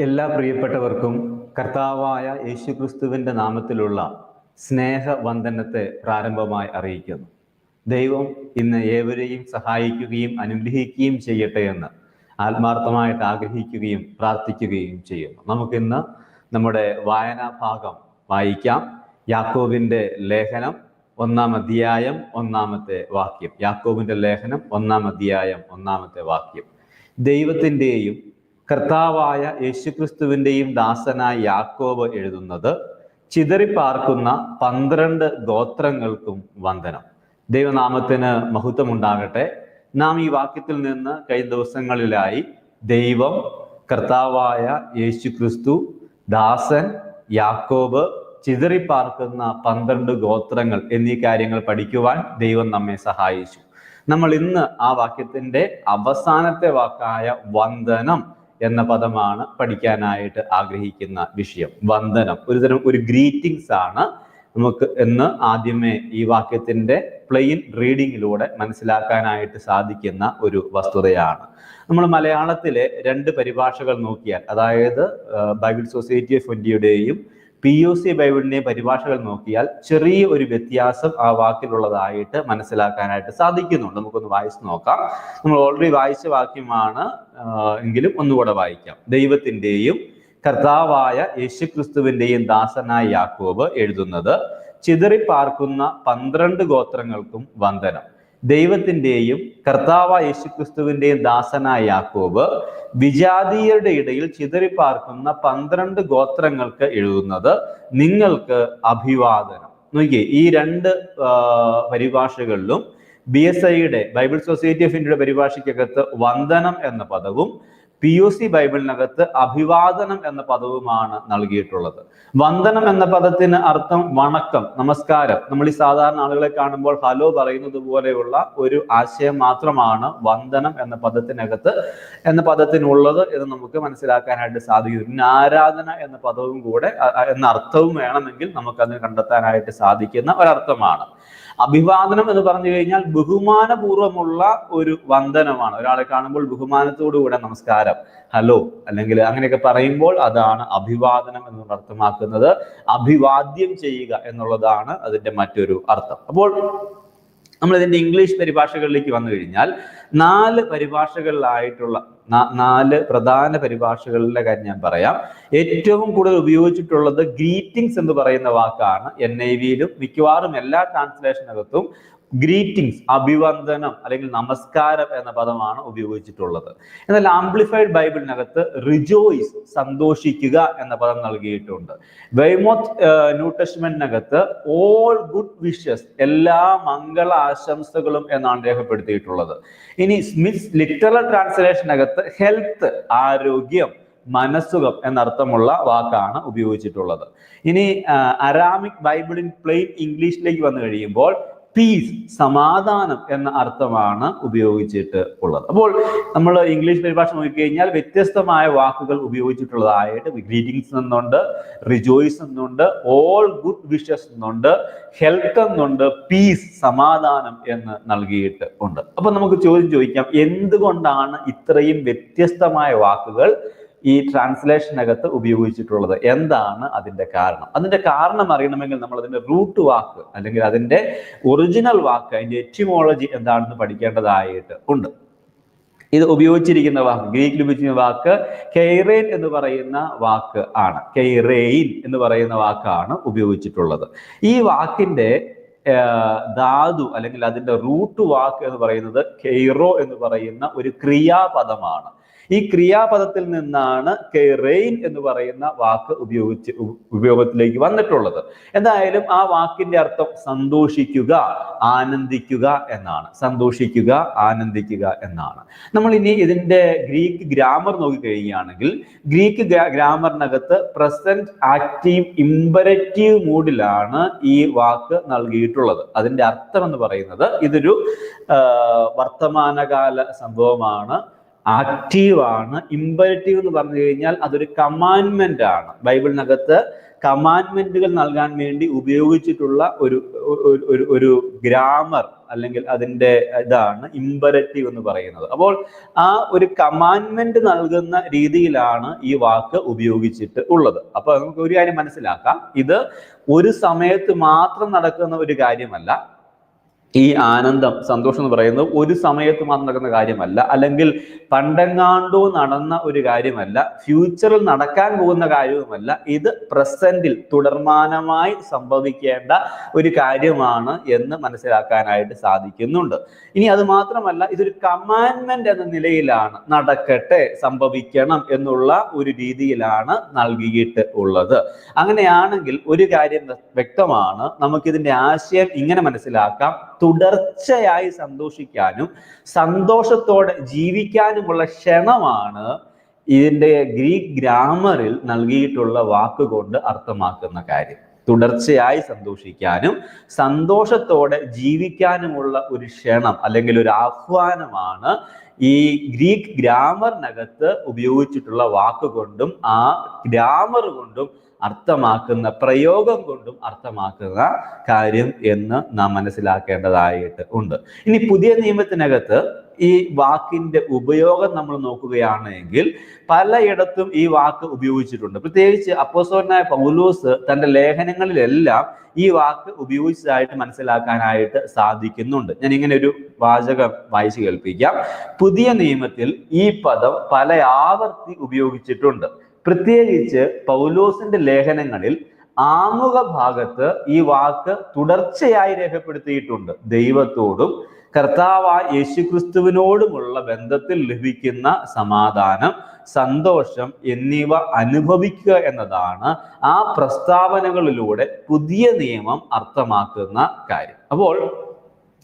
എല്ലാ പ്രിയപ്പെട്ടവർക്കും കർത്താവായ യേശുക്രിസ്തുവിന്റെ നാമത്തിലുള്ള സ്നേഹവന്ദനത്തെ പ്രാരംഭമായി അറിയിക്കുന്നു. ദൈവം ഇന്ന് ഏവരെയും സഹായിക്കുകയും അനുഗ്രഹിക്കുകയും ചെയ്യട്ടെ എന്ന് ആത്മാർത്ഥമായിട്ട് ആഗ്രഹിക്കുകയും പ്രാർത്ഥിക്കുകയും ചെയ്യുന്നു. നമുക്കിന്ന് നമ്മുടെ വായനാ ഭാഗം വായിക്കാം. യാക്കോബിന്റെ ലേഖനം ഒന്നാം അധ്യായം ഒന്നാമത്തെ വാക്യം. യാക്കോബിന്റെ ലേഖനം ഒന്നാം അധ്യായം ഒന്നാമത്തെ വാക്യം. ദൈവത്തിന്റെയും കർത്താവായ യേശുക്രിസ്തുവിന്റെയും ദാസനായ യാക്കോബ് എഴുതുന്നത് ചിതറിപ്പാർക്കുന്ന പന്ത്രണ്ട് ഗോത്രങ്ങൾക്കും വന്ദനം. ദൈവനാമത്തിന് മഹത്വമുണ്ടാകട്ടെ. നാം ഈ വാക്യത്തിൽ നിന്ന് കഴിഞ്ഞ ദിവസങ്ങളിലായി ദൈവം കർത്താവായ യേശുക്രിസ്തു ദാസൻ യാക്കോബ് ചിതറിപ്പാർക്കുന്ന പന്ത്രണ്ട് ഗോത്രങ്ങൾ എന്നീ കാര്യങ്ങൾ പഠിക്കുവാൻ ദൈവം നമ്മെ സഹായിച്ചു. നമ്മൾ ഇന്ന് ആ വാക്യത്തിന്റെ അവസാനത്തെ വാക്കായ വന്ദനം എന്ന പദമാണ് പഠിക്കാനായിട്ട് ആഗ്രഹിക്കുന്ന വിഷയം. വന്ദനം. ഒരുതരം ഒരു ഗ്രീറ്റിംഗ്സ് ആണ് നമുക്ക് എന്ന് ആദ്യമേ ഈ വാക്യത്തിന്റെ പ്ലെയിൻ റീഡിങ്ങിലൂടെ മനസ്സിലാക്കാനായിട്ട് സാധിക്കുന്ന ഒരു വസ്തുതയാണ്. നമ്മൾ മലയാളത്തിലെ രണ്ട് പരിഭാഷകൾ നോക്കിയാൽ അതായത് ബൈബിൾ സൊസൈറ്റി ഓഫ് ഇന്ത്യയുടെയും പി യു സി ബൈബിളിന്റെ പരിഭാഷകൾ നോക്കിയാൽ ചെറിയ ഒരു വ്യത്യാസം ആ വാക്കിലുള്ളതായിട്ട് മനസ്സിലാക്കാനായിട്ട് സാധിക്കുന്നുണ്ട്. നമുക്കൊന്ന് വായിച്ച് നോക്കാം. നമ്മൾ ഓൾറെഡി വായിച്ച വാക്യമാണ് എങ്കിലും ഒന്നുകൂടെ വായിക്കാം. ദൈവത്തിന്റെയും കർത്താവായ യേശുക്രിസ്തുവിന്റെയും ദാസനായ യാക്കോബ് എഴുതുന്നത് ചിതറിപ്പാർക്കുന്ന പന്ത്രണ്ട് ഗോത്രങ്ങൾക്കും വന്ദനം. ദൈവത്തിന്റെയും കർത്താവ യേശുക്രിസ്തുവിന്റെയും ദാസനായ യാക്കോബ് വിജാതീയരുടെ ഇടയിൽ ചിതറിപ്പാർക്കുന്ന പന്ത്രണ്ട് ഗോത്രങ്ങൾക്ക് എഴുതുന്നത് നിങ്ങൾക്ക് അഭിവാദനം. നോക്കിയേ ഈ രണ്ട് പരിഭാഷകളിലും ബി എസ് ഐയുടെ ബൈബിൾ സൊസൈറ്റി ഓഫ് ഇന്ത്യയുടെ പരിഭാഷയ്ക്കകത്ത് വന്ദനം എന്ന പദവും പി ഒ സി ബൈബിളിനകത്ത് അഭിവാദനം എന്ന പദവുമാണ് നൽകിയിട്ടുള്ളത്. വന്ദനം എന്ന പദത്തിന് അർത്ഥം വണക്കം നമസ്കാരം. നമ്മൾ ഈ സാധാരണ ആളുകളെ കാണുമ്പോൾ ഹലോ പറയുന്നത് പോലെയുള്ള ഒരു ആശയം മാത്രമാണ് വന്ദനം എന്ന പദത്തിനകത്ത്. എന്ന പദത്തിനുള്ളത് എന്ന് നമുക്ക് മനസ്സിലാക്കാനായിട്ട് സാധിക്കും. പിന്നെ ആരാധന എന്ന പദവും കൂടെ എന്ന അർത്ഥവും വേണമെങ്കിൽ നമുക്കതിന് കണ്ടെത്താനായിട്ട് സാധിക്കുന്ന ഒരർത്ഥമാണ്. അഭിവാദനം എന്ന് പറഞ്ഞു കഴിഞ്ഞാൽ ബഹുമാനപൂർവമുള്ള ഒരു വന്ദനമാണ്. ഒരാളെ കാണുമ്പോൾ ബഹുമാനത്തോടുകൂടെ നമസ്കാരം ഹലോ അല്ലെങ്കിൽ അങ്ങനെയൊക്കെ പറയുമ്പോൾ അതാണ് അഭിവാദനം എന്ന് അർത്ഥമാക്കുന്നത്. അഭിവാദ്യം ചെയ്യുക എന്നുള്ളതാണ് അതിന്റെ മറ്റൊരു അർത്ഥം. അപ്പോൾ നമ്മൾ ഇതിന്റെ ഇംഗ്ലീഷ് പരിഭാഷകളിലേക്ക് വന്നു കഴിഞ്ഞാൽ നാല് പരിഭാഷകളിലായിട്ടുള്ള നാല് പ്രധാന പരിഭാഷകളിലെ കാര്യം ഞാൻ പറയാം. ഏറ്റവും കൂടുതൽ ഉപയോഗിച്ചിട്ടുള്ളത് ഗ്രീറ്റിംഗ്സ് എന്ന് പറയുന്ന വാക്കാണ് എൻ ഐ വിയിലും മിക്കവാറും എല്ലാ ട്രാൻസ്ലേഷനകത്തും ഗ്രീറ്റിംഗ്സ് അഭിവന്ദനം അല്ലെങ്കിൽ നമസ്കാരം എന്ന പദമാണ് ഉപയോഗിച്ചിട്ടുള്ളത്. എന്നാൽ ആംപ്ലിഫൈഡ് ബൈബിളിനകത്ത് റിജോയിസ് സന്തോഷിക്കുക എന്ന പദം നൽകിയിട്ടുണ്ട്. Weymouth new all good wishes എല്ലാ മംഗള ആശംസകളും എന്നാണ് രേഖപ്പെടുത്തിയിട്ടുള്ളത്. ഇനി സ്മിത്ത് ലിറ്ററൽ ട്രാൻസ്ലേഷനകത്ത് ഹെൽത്ത് ആരോഗ്യം മനസ്സുഖം എന്നർത്ഥമുള്ള വാക്കാണ് ഉപയോഗിച്ചിട്ടുള്ളത്. ഇനി അരാമിക് ബൈബിളിൻ പ്ലെയിൻ ഇംഗ്ലീഷിലേക്ക് വന്നു കഴിയുമ്പോൾ പീസ് സമാധാനം എന്ന അർത്ഥമാണ് ഉപയോഗിച്ചിട്ട് ഉള്ളത്. അപ്പോൾ നമ്മൾ ഇംഗ്ലീഷ് പരിഭാഷ നോക്കിക്കഴിഞ്ഞാൽ വ്യത്യസ്തമായ വാക്കുകൾ ഉപയോഗിച്ചിട്ടുള്ളതായിട്ട് ഗ്രീറ്റിംഗ്സ് എന്നുണ്ട് റിജോയ്സ് എന്നുണ്ട് ഓൾ ഗുഡ് വിഷസ് എന്നുണ്ട് ഹെൽത്ത് എന്നുണ്ട് പീസ് സമാധാനം എന്ന് നൽകിയിട്ട് ഉണ്ട്. അപ്പൊ നമുക്ക് ചോദ്യം ചോദിക്കാം എന്തുകൊണ്ടാണ് ഇത്രയും വ്യത്യസ്തമായ വാക്കുകൾ ഈ ട്രാൻസ്ലേഷനകത്ത് ഉപയോഗിച്ചിട്ടുള്ളത്. എന്താണ് അതിന്റെ കാരണം? അതിന്റെ കാരണം അറിയണമെങ്കിൽ നമ്മൾ അതിന്റെ റൂട്ട് വാക്ക് അല്ലെങ്കിൽ അതിന്റെ ഒറിജിനൽ വാക്ക് അതിന്റെ എറ്റിമോളജി എന്താണെന്ന് പഠിക്കേണ്ടതായിട്ട് ഉണ്ട്. ഇത് ഉപയോഗിച്ചിരിക്കുന്ന വാക്ക് ഗ്രീക്കിൽ ഉപയോഗിച്ചിരുന്ന വാക്ക് കെയ്റെയിൻ എന്ന് പറയുന്ന വാക്ക് ആണ്. കെയ്റെയിൻ എന്ന് പറയുന്ന വാക്കാണ് ഉപയോഗിച്ചിട്ടുള്ളത്. ഈ വാക്കിന്റെ ധാതു അല്ലെങ്കിൽ അതിന്റെ റൂട്ട് വാക്ക് എന്ന് പറയുന്നത് കെയ്റോ എന്ന് പറയുന്ന ഒരു ക്രിയാപദമാണ്. ഈ ക്രിയാപദത്തിൽ നിന്നാണ് റെയിൻ എന്ന് പറയുന്ന വാക്ക് ഉപയോഗിച്ച് ഉപയോഗത്തിലേക്ക് വന്നിട്ടുള്ളത്. എന്തായാലും ആ വാക്കിന്റെ അർത്ഥം സന്തോഷിക്കുക ആനന്ദിക്കുക എന്നാണ്. സന്തോഷിക്കുക ആനന്ദിക്കുക എന്നാണ്. നമ്മൾ ഇനി ഇതിന്റെ ഗ്രീക്ക് ഗ്രാമർ നോക്കിക്കഴിയുകയാണെങ്കിൽ ഗ്രീക്ക് ഗ്രാമറിനകത്ത് പ്രസന്റ് ആക്റ്റീവ് ഇമ്പരറ്റീവ് മൂഡിലാണ് ഈ വാക്ക് നൽകിയിട്ടുള്ളത്. അതിന്റെ അർത്ഥം എന്ന് പറയുന്നത് ഇതൊരു വർത്തമാനകാല സംഭവമാണ്. ആക്റ്റീവ് ആണ് ഇമ്പരറ്റീവ് എന്ന് പറഞ്ഞു കഴിഞ്ഞാൽ അതൊരു കമാൻമെന്റ് ആണ്. ബൈബിളിനകത്ത് കമാൻമെന്റുകൾ നൽകാൻ വേണ്ടി ഉപയോഗിച്ചിട്ടുള്ള ഒരു ഒരു- ഒരു ഗ്രാമർ അല്ലെങ്കിൽ അതിന്റെ ഇതാണ് ഇമ്പരറ്റീവ് എന്ന് പറയുന്നത്. അപ്പോൾ ആ ഒരു കമാൻമെന്റ് നൽകുന്ന രീതിയിലാണ് ഈ വാക്ക് ഉപയോഗിച്ചിട്ട് ഉള്ളത്. അപ്പൊ നമുക്ക് ഒരു കാര്യം മനസ്സിലാക്കാം. ഇത് ഒരു സമയത്ത് മാത്രം നടക്കുന്ന ഒരു കാര്യമല്ല. ഈ ആനന്ദം സന്തോഷം എന്ന് പറയുന്നത് ഒരു സമയത്ത് മാത്രം നടക്കുന്ന കാര്യമല്ല. അല്ലെങ്കിൽ പണ്ടെങ്ങാണ്ടോ നടന്ന ഒരു കാര്യമല്ല. ഫ്യൂച്ചറിൽ നടക്കാൻ പോകുന്ന കാര്യവുമല്ല. ഇത് പ്രസന്റിൽ തുടർമാനമായി സംഭവിക്കേണ്ട ഒരു കാര്യമാണ് എന്ന് മനസ്സിലാക്കാനായിട്ട് സാധിക്കുന്നുണ്ട്. ഇനി അത് മാത്രമല്ല ഇതൊരു കമാൻമെന്റ് എന്ന നിലയിലാണ് നടക്കട്ടെ സംഭവിക്കണം എന്നുള്ള ഒരു രീതിയിലാണ് നൽകിയിട്ട് ഉള്ളത്. അങ്ങനെയാണെങ്കിൽ ഒരു കാര്യം വ്യക്തമാണ്. നമുക്കിതിന്റെ ആശയം ഇങ്ങനെ മനസ്സിലാക്കാം. തുടർച്ചയായി സന്തോഷിക്കാനും സന്തോഷത്തോടെ ജീവിക്കാനുമുള്ള ക്ഷണമാണ് ഇതിന്റെ ഗ്രീക്ക് ഗ്രാമറിൽ നൽകിയിട്ടുള്ള വാക്കുകൊണ്ട് അർത്ഥമാക്കുന്ന കാര്യം. തുടർച്ചയായി സന്തോഷിക്കാനും സന്തോഷത്തോടെ ജീവിക്കാനുമുള്ള ഒരു ക്ഷണം അല്ലെങ്കിൽ ഒരു ആഹ്വാനമാണ് ഈ ഗ്രീക്ക് ഗ്രാമറിനകത്ത് ഉപയോഗിച്ചിട്ടുള്ള വാക്കുകൊണ്ടും ആ ഗ്രാമർ കൊണ്ടും അർത്ഥമാക്കുന്ന പ്രയോഗം കൊണ്ടും അർത്ഥമാക്കുന്ന കാര്യം എന്ന് നാം മനസ്സിലാക്കേണ്ടതായിട്ട് ഉണ്ട്. ഇനി പുതിയ നിയമത്തിനകത്ത് ഈ വാക്കിന്റെ ഉപയോഗം നമ്മൾ നോക്കുകയാണെങ്കിൽ പലയിടത്തും ഈ വാക്ക് ഉപയോഗിച്ചിട്ടുണ്ട്. പ്രത്യേകിച്ച് അപ്പോസോനായ പൗലൂസ് തന്റെ ലേഖനങ്ങളിലെല്ലാം ഈ വാക്ക് ഉപയോഗിച്ചതായിട്ട് മനസ്സിലാക്കാനായിട്ട് സാധിക്കുന്നുണ്ട്. ഞാൻ ഇങ്ങനെ ഒരു വാചകം വായിച്ചു കേൾപ്പിക്കാം. പുതിയ നിയമത്തിൽ ഈ പദം പല ആവർത്തി ഉപയോഗിച്ചിട്ടുണ്ട്. പ്രത്യേകിച്ച് പൗലോസിന്റെ ലേഖനങ്ങളിൽ ആമുഖ ഭാഗത്ത് ഈ വാക്ക് തുടർച്ചയായി രേഖപ്പെടുത്തിയിട്ടുണ്ട്. ദൈവത്തോടും കർത്താവായ യേശുക്രിസ്തുവിനോടുമുള്ള ബന്ധത്തിൽ ലഭിക്കുന്ന സമാധാനം സന്തോഷം എന്നിവ അനുഭവിക്കുക എന്നതാണ് ആ പ്രസ്താവനകളിലൂടെ പുതിയ നിയമം അർത്ഥമാക്കുന്ന കാര്യം. അപ്പോൾ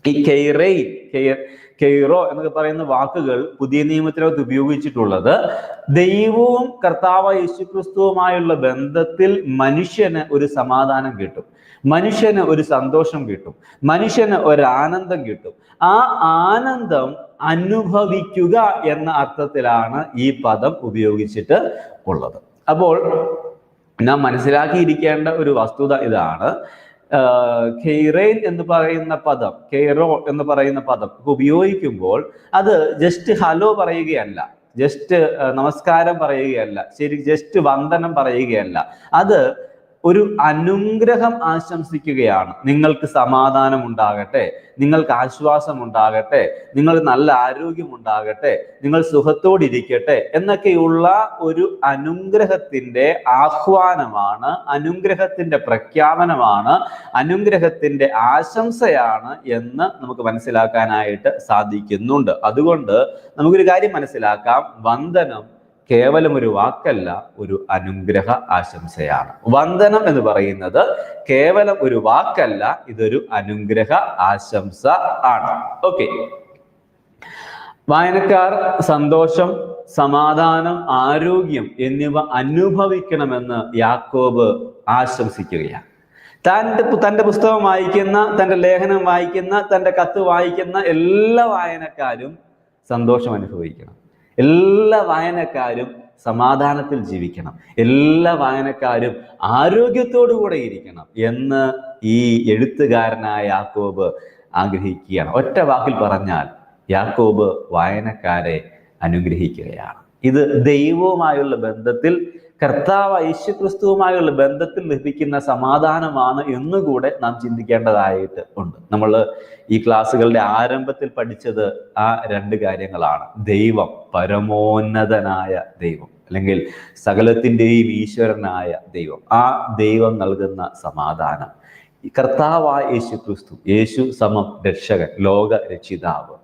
ഈ കെയ്റെയിൻ കെയ്റോ എന്നൊക്കെ പറയുന്ന വാക്കുകൾ പുതിയ നിയമത്തിനകത്ത് ഉപയോഗിച്ചിട്ടുള്ളത്. ദൈവവും കർത്താവ് യേശുക്രിസ്തുവുമായുള്ള ബന്ധത്തിൽ മനുഷ്യന് ഒരു സമാധാനം കിട്ടും. മനുഷ്യന് ഒരു സന്തോഷം കിട്ടും. മനുഷ്യന് ഒരു ആനന്ദം കിട്ടും. ആ ആനന്ദം അനുഭവിക്കുക എന്ന അർത്ഥത്തിലാണ് ഈ പദം ഉപയോഗിച്ചിട്ട് ഉള്ളത്. അപ്പോൾ നാം മനസ്സിലാക്കിയിരിക്കേണ്ട ഒരു വസ്തുത ഇതാണ്. ഖെയ്റൈൻ എന്ന് പറയുന്ന പദം ഖെയ്റോ എന്ന് പറയുന്ന പദം ഉപയോഗിക്കുമ്പോൾ അത് ജസ്റ്റ് ഹലോ പറയുകയല്ല ജസ്റ്റ് നമസ്കാരം പറയുകയല്ല ശരി ജസ്റ്റ് വന്ദനം പറയുകയല്ല. അത് ഒരു അനുഗ്രഹം ആശംസിക്കുകയാണ്. നിങ്ങൾക്ക് സമാധാനം ഉണ്ടാകട്ടെ നിങ്ങൾക്ക് ആശ്വാസം ഉണ്ടാകട്ടെ നിങ്ങൾ നല്ല ആരോഗ്യം ഉണ്ടാകട്ടെ നിങ്ങൾ സുഖത്തോടിരിക്കട്ടെ എന്നൊക്കെയുള്ള ഒരു അനുഗ്രഹത്തിന്റെ ആഹ്വാനമാണ് അനുഗ്രഹത്തിന്റെ പ്രഖ്യാപനമാണ് അനുഗ്രഹത്തിന്റെ ആശംസയാണ് എന്ന് നമുക്ക് മനസ്സിലാക്കാനായിട്ട് സാധിക്കുന്നുണ്ട്. അതുകൊണ്ട് നമുക്കൊരു കാര്യം മനസ്സിലാക്കാം. വന്ദനം കേവലം ഒരു വാക്കല്ല ഒരു അനുഗ്രഹ ആശംസയാണ്. വന്ദനം എന്ന് പറയുന്നത് കേവലം ഒരു വാക്കല്ല ഇതൊരു അനുഗ്രഹ ആശംസ ആണ്. ഓക്കെ. വായനക്കാർ സന്തോഷം സമാധാനം ആരോഗ്യം എന്നിവ അനുഭവിക്കണമെന്ന് യാക്കോബ് ആശംസിക്കുകയാണ്. തന്റെ തന്റെ പുസ്തകം വായിക്കുന്ന തന്റെ ലേഖനം വായിക്കുന്ന തന്റെ കത്ത് വായിക്കുന്ന എല്ലാ വായനക്കാരും സന്തോഷം അനുഭവിക്കണം. എല്ലാ വായനക്കാരും സമാധാനത്തിൽ ജീവിക്കണം. എല്ലാ വായനക്കാരും ആരോഗ്യത്തോടു കൂടെ ഇരിക്കണം എന്ന് ഈ എഴുത്തുകാരനായ യാക്കോബ് ആഗ്രഹിക്കുകയാണ്. ഒറ്റ വാക്കിൽ പറഞ്ഞാൽ യാക്കോബ് വായനക്കാരെ അനുഗ്രഹിക്കുകയാണ്. ഇത് ദൈവവുമായുള്ള ബന്ധത്തിൽ കർത്താവ് യേശുക്രിസ്തുവുമായുള്ള ബന്ധത്തിൽ ലഭിക്കുന്ന സമാധാനമാണ് എന്നുകൂടെ നാം ചിന്തിക്കേണ്ടതായിട്ട് ഉണ്ട്. നമ്മൾ ഈ ക്ലാസ്സുകളുടെ ആരംഭത്തിൽ പഠിച്ചത് ആ രണ്ട് കാര്യങ്ങളാണ്. ദൈവം പരമോന്നതനായ ദൈവം അല്ലെങ്കിൽ സകലത്തിന്റെയും ഈശ്വരനായ ദൈവം. ആ ദൈവം നൽകുന്ന സമാധാനം. കർത്താവായ യേശു ക്രിസ്തു യേശു സമം രക്ഷകൻ ലോക രക്ഷിതാവ്.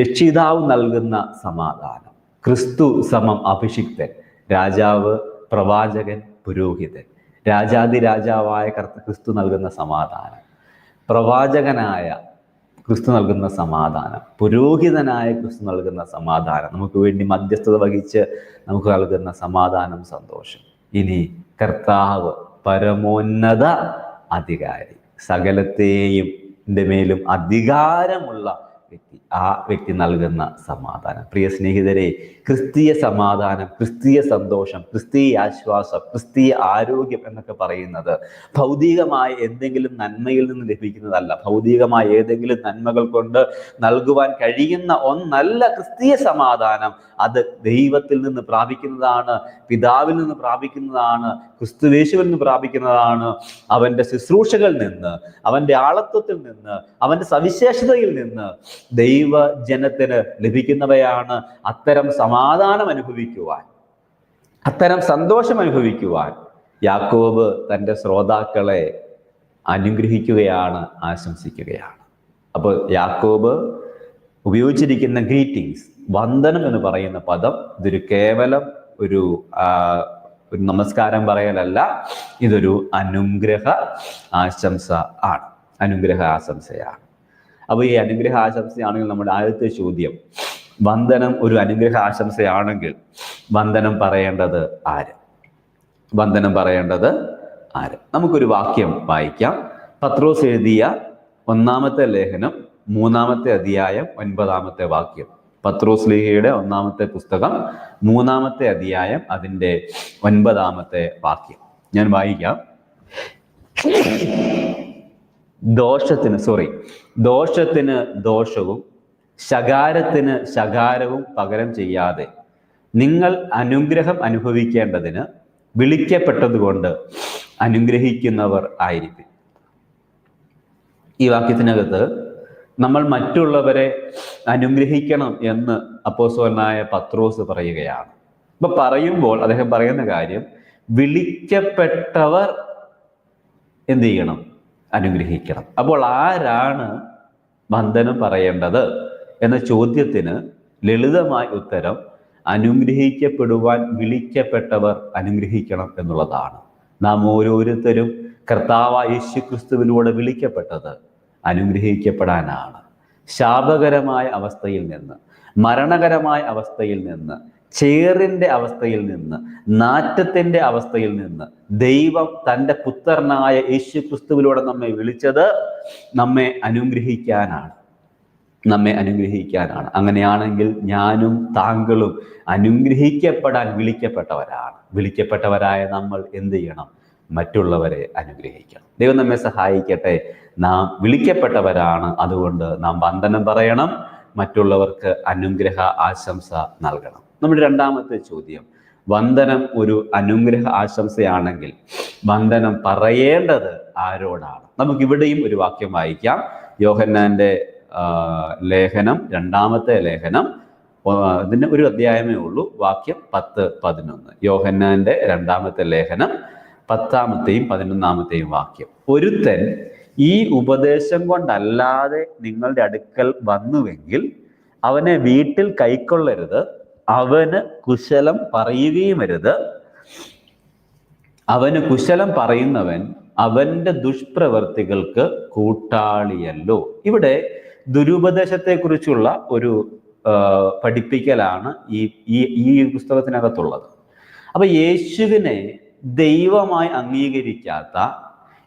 രക്ഷിതാവ് നൽകുന്ന സമാധാനം. ക്രിസ്തു സമം അഭിഷിക്തൻ രാജാവ് പ്രവാചകൻ പുരോഹിതൻ രാജാതി രാജാവായ കർത്ത ക്രിസ്തു നൽകുന്ന സമാധാനം പ്രവാചകനായ ക്രിസ്തു നൽകുന്ന സമാധാനം പുരോഹിതനായ ക്രിസ്തു നൽകുന്ന സമാധാനം നമുക്ക് വേണ്ടി മധ്യസ്ഥത വഹിച്ച് നമുക്ക് നൽകുന്ന സമാധാനം സന്തോഷം. ഇനി കർത്താവ് പരമോന്നത അധികാരി സകലത്തെയും മേലും അധികാരമുള്ള വ്യക്തി ആ വ്യക്തി നൽകുന്ന സമാധാനം. പ്രിയ സ്നേഹിതരെ ക്രിസ്തീയ സമാധാനം ക്രിസ്തീയ സന്തോഷം ക്രിസ്തീയ ആശ്വാസം ക്രിസ്തീയ ആരോഗ്യം എന്നൊക്കെ പറയുന്നത് ഭൗതികമായ എന്തെങ്കിലും നന്മയിൽ നിന്ന് ലഭിക്കുന്നതല്ല. ഭൗതികമായ ഏതെങ്കിലും നന്മകൾ കൊണ്ട് നൽകുവാൻ കഴിയുന്ന ഒന്നല്ല ക്രിസ്തീയ സമാധാനം. അത് ദൈവത്തിൽ നിന്ന് പ്രാപിക്കുന്നതാണ് പിതാവിൽ നിന്ന് പ്രാപിക്കുന്നതാണ് ക്രിസ്തുവേശുവിൽ നിന്ന് പ്രാപിക്കുന്നതാണ് അവന്റെ ശുശ്രൂഷകളിൽ നിന്ന് അവന്റെ ആളത്വത്തിൽ നിന്ന് അവന്റെ സവിശേഷതയിൽ നിന്ന് ദൈവജനത്തിന് ലഭിക്കുന്നവയാണ് അത്തരം സമാധാനം അനുഭവിക്കുവാൻ അത്തരം സന്തോഷം അനുഭവിക്കുവാൻ യാക്കോബ് തന്റെ ശ്രോതാക്കളെ അനുഗ്രഹിക്കുകയാണ് ആശംസിക്കുകയാണ്. അപ്പോൾ യാക്കോബ് ഉപയോഗിച്ചിരിക്കുന്ന ഗ്രീറ്റിംഗ്സ് വന്ദനം എന്ന് പറയുന്ന പദം ഇതൊരു കേവലം ഒരു ഒരു നമസ്കാരം പറയലല്ല ഇതൊരു അനുഗ്രഹ ആശംസ ആണ്. അനുഗ്രഹ ആശംസയാണ്. അപ്പോൾ ഈ അനുഗ്രഹ ആശംസയാണെങ്കിൽ നമ്മുടെ ആദ്യത്തെ ചോദ്യം. വന്ദനം ഒരു അനുഗ്രഹ ആശംസയാണെങ്കിൽ വന്ദനം പറയേണ്ടത് ആര്? വന്ദനം പറയേണ്ടത് ആര്? നമുക്കൊരു വാക്യം വായിക്കാം. പത്രോസ് എഴുതിയ ഒന്നാമത്തെ ലേഖനം മൂന്നാമത്തെ അധ്യായം ഒൻപതാമത്തെ വാക്യം. പത്രോസ് ലേഖയുടെ ഒന്നാമത്തെ പുസ്തകം മൂന്നാമത്തെ അധ്യായം അതിന്റെ ഒൻപതാമത്തെ വാക്യം. ഞാൻ വായിക്കാം. ദോഷത്തിന് സോറി ദോഷത്തിന് ദോഷവും ശകാരത്തിന് ശകാരവും പകരം ചെയ്യാതെ നിങ്ങൾ അനുഗ്രഹം അനുഭവിക്കേണ്ടതിന് വിളിക്കപ്പെട്ടതുകൊണ്ട് അനുഗ്രഹിക്കുന്നവർ ആയിരിക്കും. ഈ വാക്യത്തിനകത്ത് നമ്മൾ മറ്റുള്ളവരെ അനുഗ്രഹിക്കണം എന്ന് അപ്പോസോനായ പത്രോസ് പറയുകയാണ്. ഇപ്പൊ പറയുമ്പോൾ അദ്ദേഹം പറയുന്ന കാര്യം വിളിക്കപ്പെട്ടവർ എന്ത് ചെയ്യണം? അനുഗ്രഹിക്കണം. അപ്പോൾ ആരാണ് വന്ദനം പറയേണ്ടത് എന്ന ചോദ്യത്തിന് ലളിതമായ ഉത്തരം അനുഗ്രഹിക്കപ്പെടുവാൻ വിളിക്കപ്പെട്ടവർ അനുഗ്രഹിക്കണം എന്നുള്ളതാണ്. നാം ഓരോരുത്തരും കർത്താവ് യേശു ക്രിസ്തുവിലൂടെ വിളിക്കപ്പെട്ടത് അനുഗ്രഹിക്കപ്പെടാനാണ്. ശാപകരമായ അവസ്ഥയിൽ നിന്ന് മരണകരമായ അവസ്ഥയിൽ നിന്ന് ചേറിന്റെ അവസ്ഥയിൽ നിന്ന് നാറ്റത്തിന്റെ അവസ്ഥയിൽ നിന്ന് ദൈവം തന്റെ പുത്രനായ യേശു ക്രിസ്തുവിലൂടെ നമ്മെ വിളിച്ചത് നമ്മെ അനുഗ്രഹിക്കാനാണ്. നമ്മെ അനുഗ്രഹിക്കാനാണ്. അങ്ങനെയാണെങ്കിൽ ഞാനും താങ്കളും അനുഗ്രഹിക്കപ്പെടാൻ വിളിക്കപ്പെട്ടവരാണ്. വിളിക്കപ്പെട്ടവരായ നമ്മൾ എന്ത് ചെയ്യണം? മറ്റുള്ളവരെ അനുഗ്രഹിക്കണം. ദൈവം നമ്മെ സഹായിക്കട്ടെ. നാം വിളിക്കപ്പെട്ടവരാണ്. അതുകൊണ്ട് നാം വന്ദനം പറയണം. മറ്റുള്ളവർക്ക് അനുഗ്രഹ ആശംസ നൽകണം. നമ്മുടെ രണ്ടാമത്തെ ചോദ്യം. വന്ദനം ഒരു അനുഗ്രഹ ആശംസയാണെങ്കിൽ വന്ദനം പറയേണ്ടത് ആരോടാണ്? നമുക്ക് ഇവിടെയും ഒരു വാക്യം വായിക്കാം. യോഹന്നാന്റെ ലേഖനം രണ്ടാമത്തെ ലേഖനം. ഇതിന് ഒരു അധ്യായമേ ഉള്ളൂ. വാക്യം പത്ത് പതിനൊന്ന്. യോഹന്നാന്റെ രണ്ടാമത്തെ ലേഖനം പത്താമത്തെയും പതിനൊന്നാമത്തെയും വാക്യം. ഒരുത്തൻ ഈ ഉപദേശം കൊണ്ടല്ലാതെ നിങ്ങളുടെ അടുക്കൽ വന്നുവെങ്കിൽ അവനെ വീട്ടിൽ കൈക്കൊള്ളരുത്. അവന് കുശലം പറയുകയും അരുത്. അവന് കുശലം പറയുന്നവൻ അവന്റെ ദുഷ്പ്രവർത്തികൾക്ക് കൂട്ടാളിയല്ലോ. ഇവിടെ ദുരുപദേശത്തെക്കുറിച്ചുള്ള ഒരു പഠിപ്പിക്കലാണ് ഈ ഈ ഈ പുസ്തകത്തിനകത്തുള്ളത്. അപ്പൊ യേശുവിനെ ദൈവമായി അംഗീകരിക്കാത്ത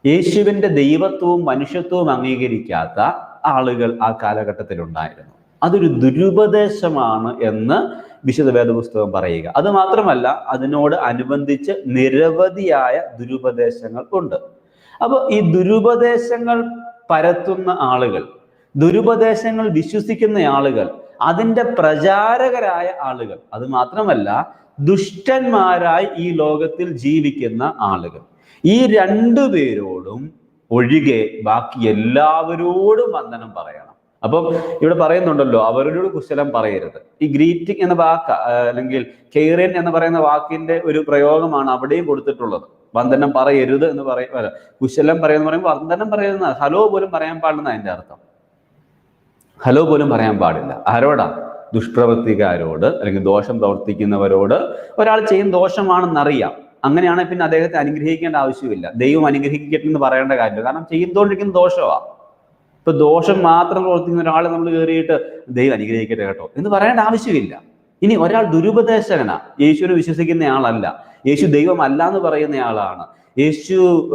യേശുവിന്റെ ദൈവത്വവും മനുഷ്യത്വവും അംഗീകരിക്കാത്ത ആളുകൾ ആ കാലഘട്ടത്തിൽ ഉണ്ടായിരുന്നു അതൊരു ദുരുപദേശമാണ് എന്ന് വിശുദ്ധ വേദപുസ്തകം പറയുക. അത് മാത്രമല്ല അതിനോട് അനുബന്ധിച്ച് നിരവധിയായ ദുരുപദേശങ്ങൾ ഉണ്ട്. അപ്പോൾ ഈ ദുരുപദേശങ്ങൾ പരത്തുന്ന ആളുകൾ ദുരുപദേശങ്ങൾ വിശ്വസിക്കുന്ന ആളുകൾ അതിന്റെ പ്രചാരകരായ ആളുകൾ അത് മാത്രമല്ല ദുഷ്ടന്മാരായി ഈ ലോകത്തിൽ ജീവിക്കുന്ന ആളുകൾ. ഈ രണ്ടു പേരോടും ഒഴികെ ബാക്കി എല്ലാവരോടും വന്ദനം പറയണം. അപ്പം ഇവിടെ പറയുന്നുണ്ടല്ലോ അവരോട് കുശലം പറയരുത്. ഈ ഗ്രീറ്റിംഗ് എന്ന വാക്ക് അല്ലെങ്കിൽ കെയറിൻ എന്ന് പറയുന്ന വാക്കിന്റെ ഒരു പ്രയോഗമാണ് അവിടെയും കൊടുത്തിട്ടുള്ളത്. വന്ദനം പറയരുത് എന്ന് പറയ കുശലം പറയുന്ന പറയുമ്പോൾ വന്ദനം പറയുന്ന ഹലോ പോലും പറയാൻ പാടില്ലെന്ന് അതിന്റെ അർത്ഥം. ഹലോ പോലും പറയാൻ പാടില്ല. ആരോടാ? ദുഷ്പ്രവർത്തിക്കാരോട് അല്ലെങ്കിൽ ദോഷം പ്രവർത്തിക്കുന്നവരോട്. ഒരാൾ ചെയ്യുന്ന ദോഷമാണെന്നറിയാം. അങ്ങനെയാണെങ്കിൽ പിന്നെ അദ്ദേഹത്തെ അനുഗ്രഹിക്കേണ്ട ആവശ്യമില്ല. ദൈവം അനുഗ്രഹിക്കട്ടെ എന്ന് പറയേണ്ട കാര്യമില്ല. കാരണം ചെയ്തുകൊണ്ടിരിക്കുന്ന ദോഷമാണ് ഇപ്പൊ ദോഷം മാത്രം പ്രവർത്തിക്കുന്ന ഒരാളെ നമ്മൾ കയറിയിട്ട് ദൈവം അനുഗ്രഹിക്കട്ടെ കേട്ടോ. എന്ന് പറയേണ്ട ആവശ്യമില്ല. ഇനി ഒരാൾ ദുരുപദേശകന. യേശുവിനെ വിശ്വസിക്കുന്ന ആളല്ല യേശു ദൈവമല്ല എന്ന് പറയുന്ന ആളാണ് യേശു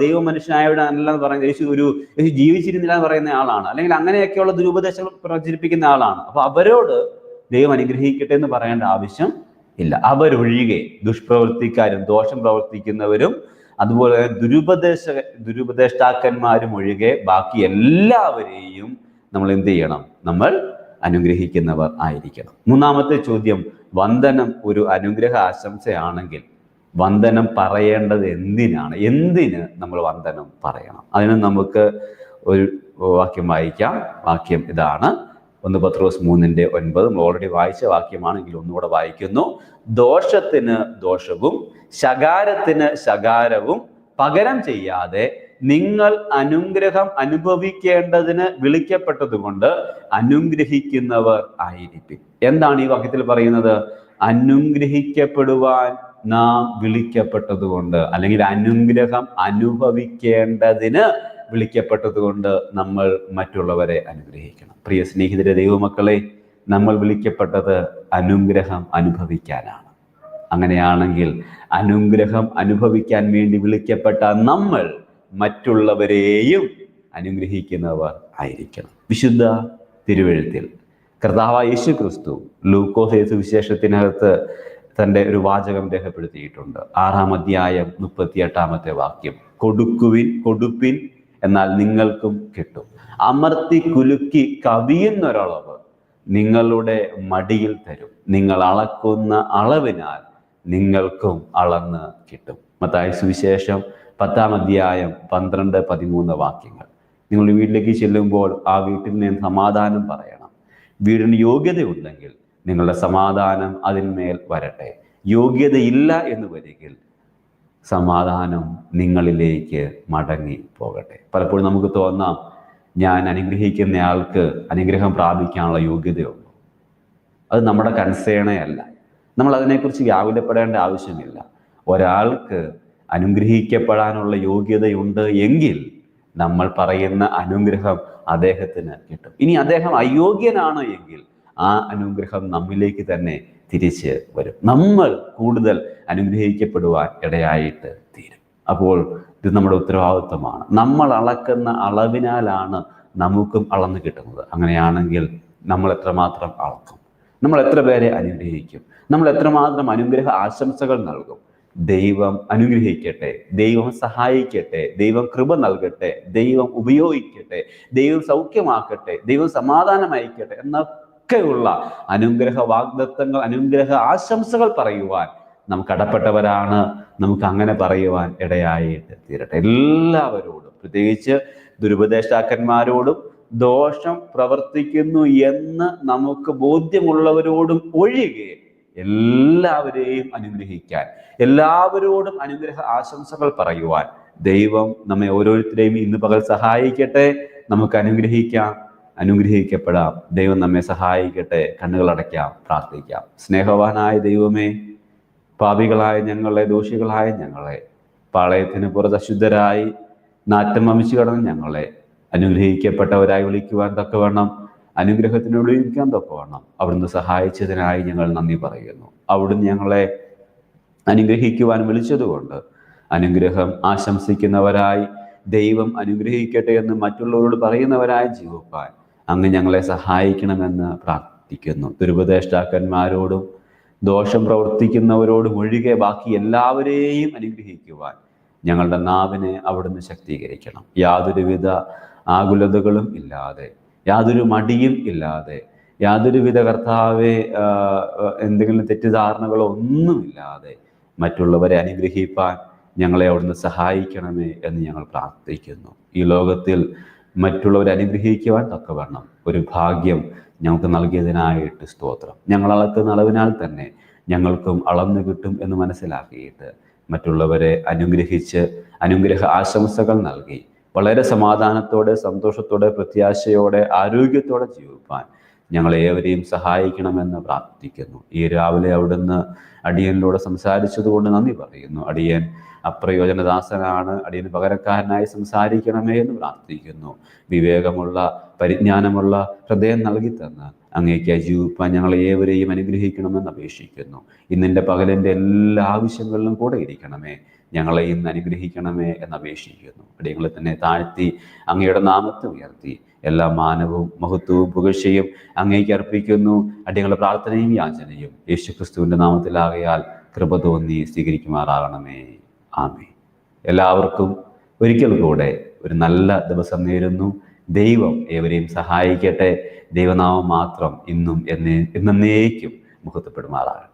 ദൈവ മനുഷ്യനായവിടെ അല്ലെന്ന് പറയുന്നത് യേശു ഒരു യേശു ജീവിച്ചിരുന്നില്ല എന്ന് പറയുന്ന ആളാണ് അല്ലെങ്കിൽ അങ്ങനെയൊക്കെയുള്ള ദുരുപദേശങ്ങൾ പ്രചരിപ്പിക്കുന്ന ആളാണ്. അപ്പൊ അവരോട് ദൈവം അനുഗ്രഹിക്കട്ടെ എന്ന് പറയേണ്ട ആവശ്യം ഇല്ല. അവരൊഴികെ ദുഷ്പ്രവർത്തിക്കാരും ദോഷം പ്രവർത്തിക്കുന്നവരും അതുപോലെ ദുരുപദേശ ദുരുപദേഷ്ടാക്കന്മാരും ഒഴികെ ബാക്കി എല്ലാവരെയും നമ്മൾ എന്ത് ചെയ്യണം? നമ്മൾ അനുഗ്രഹിക്കുന്നവർ ആയിരിക്കണം. മൂന്നാമത്തെ ചോദ്യം വന്ദനം ഒരു അനുഗ്രഹ ആശംസയാണെങ്കിൽ വന്ദനം പറയേണ്ടത് എന്തിനാണ്? എന്തിന് നമ്മൾ വന്ദനം പറയണം? അതിന് നമുക്ക് ഒരു വാക്യം വായിക്കാം. വാക്യം ഇതാണ് ഒന്ന് പത്രോസ് മൂന്നിന്റെ ഒൻപത്. നമ്മൾ ഓൾറെഡി വായിച്ച വാക്യമാണെങ്കിൽ ഒന്നുകൂടെ വായിക്കുന്നു. ദോഷത്തിന് ദോഷവും ശകാരത്തിന് ശകാരവും പകരം ചെയ്യാതെ നിങ്ങൾ അനുഗ്രഹം അനുഭവിക്കേണ്ടതിന് വിളിക്കപ്പെട്ടതുകൊണ്ട് അനുഗ്രഹിക്കുന്നവർ ആയിരിക്കും. എന്താണ് ഈ വാക്യത്തിൽ പറയുന്നത്? അനുഗ്രഹിക്കപ്പെടുവാൻ നാം വിളിക്കപ്പെട്ടതുകൊണ്ട് അല്ലെങ്കിൽ അനുഗ്രഹം അനുഭവിക്കേണ്ടതിന് വിളിക്കപ്പെട്ടതുകൊണ്ട് നമ്മൾ മറ്റുള്ളവരെ അനുഗ്രഹിക്കണം. പ്രിയ സ്നേഹിതരെ ദൈവമക്കളെ നമ്മൾ വിളിക്കപ്പെട്ടത് അനുഗ്രഹം അനുഭവിക്കാനാണ്. അങ്ങനെയാണെങ്കിൽ അനുഗ്രഹം അനുഭവിക്കാൻ വേണ്ടി വിളിക്കപ്പെട്ട നമ്മൾ മറ്റുള്ളവരെയും അനുഗ്രഹിക്കുന്നവർ ആയിരിക്കണം. വിശുദ്ധ തിരുവഴുത്തിൽ കർത്താവ യേശു ക്രിസ്തു ലൂക്കോസ് സുവിശേഷത്തിനകത്ത് തന്റെ ഒരു വാചകം രേഖപ്പെടുത്തിയിട്ടുണ്ട്. ആറാം അധ്യായം മുപ്പത്തി എട്ടാമത്തെ വാക്യം. കൊടുക്കുവിൻ കൊടുപ്പിൻ എന്നാൽ നിങ്ങൾക്കും കിട്ടും. അമർത്തി കുലുക്കി കവിയുന്ന കവിയുന്നൊരളവ് നിങ്ങളുടെ മടിയിൽ തരും. നിങ്ങൾ അളക്കുന്ന അളവിനാൽ നിങ്ങൾക്കും അളന്ന് കിട്ടും. മത്തായ സുവിശേഷം പത്താം അധ്യായം പന്ത്രണ്ട് പതിമൂന്ന് വാക്യങ്ങൾ. നിങ്ങൾ വീട്ടിലേക്ക് ചെല്ലുമ്പോൾ ആ വീട്ടിൽ നിന്ന് സമാധാനം പറയണം. വീടിന് യോഗ്യതയുണ്ടെങ്കിൽ നിങ്ങളുടെ സമാധാനം അതിന്മേൽ വരട്ടെ. യോഗ്യതയില്ല എന്ന് വരികിൽ സമാധാനം നിങ്ങളിലേക്ക് മടങ്ങി പോകട്ടെ. പലപ്പോഴും നമുക്ക് തോന്നാം ഞാൻ അനുഗ്രഹിക്കുന്നയാൾക്ക് അനുഗ്രഹം പ്രാപിക്കാനുള്ള യോഗ്യതയുള്ളൂ. അത് നമ്മുടെ കൺസേണയല്ല നമ്മൾ അതിനെക്കുറിച്ച് വ്യാകുലപ്പെടേണ്ട ആവശ്യമില്ല. ഒരാൾക്ക് അനുഗ്രഹിക്കപ്പെടാനുള്ള യോഗ്യതയുണ്ട് എങ്കിൽ നമ്മൾ പറയുന്ന അനുഗ്രഹം അദ്ദേഹത്തിന് കിട്ടും. ഇനി അദ്ദേഹം അയോഗ്യനാണ് എങ്കിൽ ആ അനുഗ്രഹം നമ്മിലേക്ക് തന്നെ തിരിച്ച് വരും. നമ്മൾ കൂടുതൽ അനുഗ്രഹിക്കപ്പെടുവാൻ ഇടയായിട്ട് തീരും. അപ്പോൾ ഇത് നമ്മുടെ ഉത്തരവാദിത്വമാണ്. നമ്മൾ അളക്കുന്ന അളവിനാലാണ് നമുക്കും അളന്നു കിട്ടുന്നത്. അങ്ങനെയാണെങ്കിൽ നമ്മൾ എത്രമാത്രം അളക്കും? നമ്മൾ എത്ര പേരെ അനുഗ്രഹിക്കും? നമ്മൾ എത്രമാത്രം അനുഗ്രഹ ആശംസകൾ നൽകും? ദൈവം അനുഗ്രഹിക്കട്ടെ ദൈവം സഹായിക്കട്ടെ ദൈവം കൃപ നൽകട്ടെ ദൈവം ഉപയോഗിക്കട്ടെ ദൈവം സൗഖ്യമാക്കട്ടെ ദൈവം സമാധാനം അയക്കട്ടെ എന്നൊക്കെയുള്ള അനുഗ്രഹ വാഗ്ദത്തങ്ങൾ അനുഗ്രഹ ആശംസകൾ പറയുവാൻ നമുക്ക് കടപ്പെട്ടവരാണ്. നമുക്ക് അങ്ങനെ പറയുവാൻ ഇടയായിട്ട് തീരട്ടെ. എല്ലാവരോടും പ്രത്യേകിച്ച് ദുരുപദേഷ്ടാക്കന്മാരോടും ദോഷം പ്രവർത്തിക്കുന്നു എന്ന് നമുക്ക് ബോധ്യമുള്ളവരോടും ഒഴികെ എല്ലാവരെയും അനുഗ്രഹിക്കാൻ എല്ലാവരോടും അനുഗ്രഹ ആശംസകൾ പറയുവാൻ ദൈവം നമ്മെ ഓരോരുത്തരെയും ഇന്ന് പകൽ സഹായിക്കട്ടെ. നമുക്ക് അനുഗ്രഹിക്കാം. അനുഗ്രഹിക്കപ്പെടാം. ദൈവം നമ്മെ സഹായിക്കട്ടെ. കണ്ണുകളടയ്ക്കാം പ്രാർത്ഥിക്കാം. സ്നേഹവാനായ ദൈവമേ പാപികളായ ഞങ്ങളെ ദോഷികളായ ഞങ്ങളെ പാളയത്തിന് പുറത്ത് അശുദ്ധരായി നാറ്റം വമിച്ചു കിടന്ന ഞങ്ങളെ അനുഗ്രഹിക്കപ്പെട്ടവരായി വിളിക്കുവാൻ തക്കവണ്ണം അനുഗ്രഹത്തിന് വിളിക്കാൻ തക്കവണ്ണം അവിടുന്ന് സഹായിച്ചതിനായി ഞങ്ങൾ നന്ദി പറയുന്നു. അവിടുന്ന് ഞങ്ങളെ അനുഗ്രഹിക്കുവാൻ വിളിച്ചതുകൊണ്ട് അനുഗ്രഹം ആശംസിക്കുന്നവരായി ദൈവം അനുഗ്രഹിക്കട്ടെ എന്ന് മറ്റുള്ളവരോട് പറയുന്നവരായി ജീവിപ്പാൻ അങ്ങ് ഞങ്ങളെ സഹായിക്കണമെന്ന് പ്രാർത്ഥിക്കുന്നു. ദുരുപദേഷ്ടാക്കന്മാരോടും ദോഷം പ്രവർത്തിക്കുന്നവരോടും ഒഴികെ ബാക്കി എല്ലാവരെയും അനുഗ്രഹിക്കുവാൻ ഞങ്ങളുടെ നാവിനെ അവിടുന്ന് ശക്തീകരിക്കണം. യാതൊരുവിധ ആകുലതകളും ഇല്ലാതെ യാതൊരു മടിയും ഇല്ലാതെ യാതൊരുവിധ കർത്താവെ എന്തെങ്കിലും തെറ്റിദ്ധാരണകളോ ഒന്നുമില്ലാതെ മറ്റുള്ളവരെ അനുഗ്രഹിപ്പാൻ ഞങ്ങളെ അവിടുന്ന് സഹായിക്കണമേ എന്ന് ഞങ്ങൾ പ്രാർത്ഥിക്കുന്നു. ഈ ലോകത്തിൽ മറ്റുള്ളവരെ അനുഗ്രഹിക്കുവാൻ തക്കവണ്ണം ഒരു ഭാഗ്യം ഞങ്ങൾക്ക് നൽകിയതിനായിട്ട് സ്തോത്രം. ഞങ്ങൾ അളക്കുന്ന അളവിനാൽ തന്നെ ഞങ്ങൾക്കും അളന്നു കിട്ടും എന്ന് മനസ്സിലാക്കിയിട്ട് മറ്റുള്ളവരെ അനുഗ്രഹിച്ച് അനുഗ്രഹ ആശംസകൾ നൽകി. വളരെ സമാധാനത്തോടെ സന്തോഷത്തോടെ പ്രത്യാശയോടെ ആരോഗ്യത്തോടെ ജീവിപ്പാൻ ഞങ്ങളേവരെയും സഹായിക്കണമെന്ന് പ്രാർത്ഥിക്കുന്നു. ഈ രാവിലെ അവിടുന്ന് അടിയനിലൂടെ സംസാരിച്ചതുകൊണ്ട് നന്ദി പറയുന്നു. അടിയൻ അപ്രയോജനദാസനാണ്. അടിയന് പകരക്കാരനായി സംസാരിക്കണമേ എന്ന് പ്രാർത്ഥിക്കുന്നു. വിവേകമുള്ള പരിജ്ഞാനമുള്ള ഹൃദയം നൽകി തന്ന് അങ്ങേക്ക് ജീവിപ്പാൻ ഞങ്ങളെ ഏവരെയും അനുഗ്രഹിക്കണമെന്ന് അപേക്ഷിക്കുന്നു. ഇന്നിന്റെ പകലിന്റെ എല്ലാ ആവശ്യങ്ങളിലും കൂടെ ഇരിക്കണമേ. ഞങ്ങളെ ഇന്ന് അനുഗ്രഹിക്കണമേ എന്ന് അപേക്ഷിക്കുന്നു. അടിയങ്ങളെ തന്നെ താഴ്ത്തി അങ്ങയുടെ നാമത്തെ ഉയർത്തി. എല്ലാ മാനവും മഹത്വവും പുകഴ്ചയും അങ്ങേക്ക് അർപ്പിക്കുന്നു. അടിയങ്ങളുടെ പ്രാർത്ഥനയും യാചനയും യേശു ക്രിസ്തുവിന്റെ നാമത്തിലാകയാൽ കൃപ തോന്നി സ്വീകരിക്കുമാറാകണമേ. ആമേ എല്ലാവർക്കും ഒരിക്കൽ കൂടെ ഒരു നല്ല ദിവസം നേരുന്നു. ദൈവം ഏവരെയും സഹായിക്കട്ടെ. ദൈവനാമം മാത്രം ഇന്നും എന്നേ എന്നേക്കും മുഖത്തപ്പെടുമാറാകട്ടെ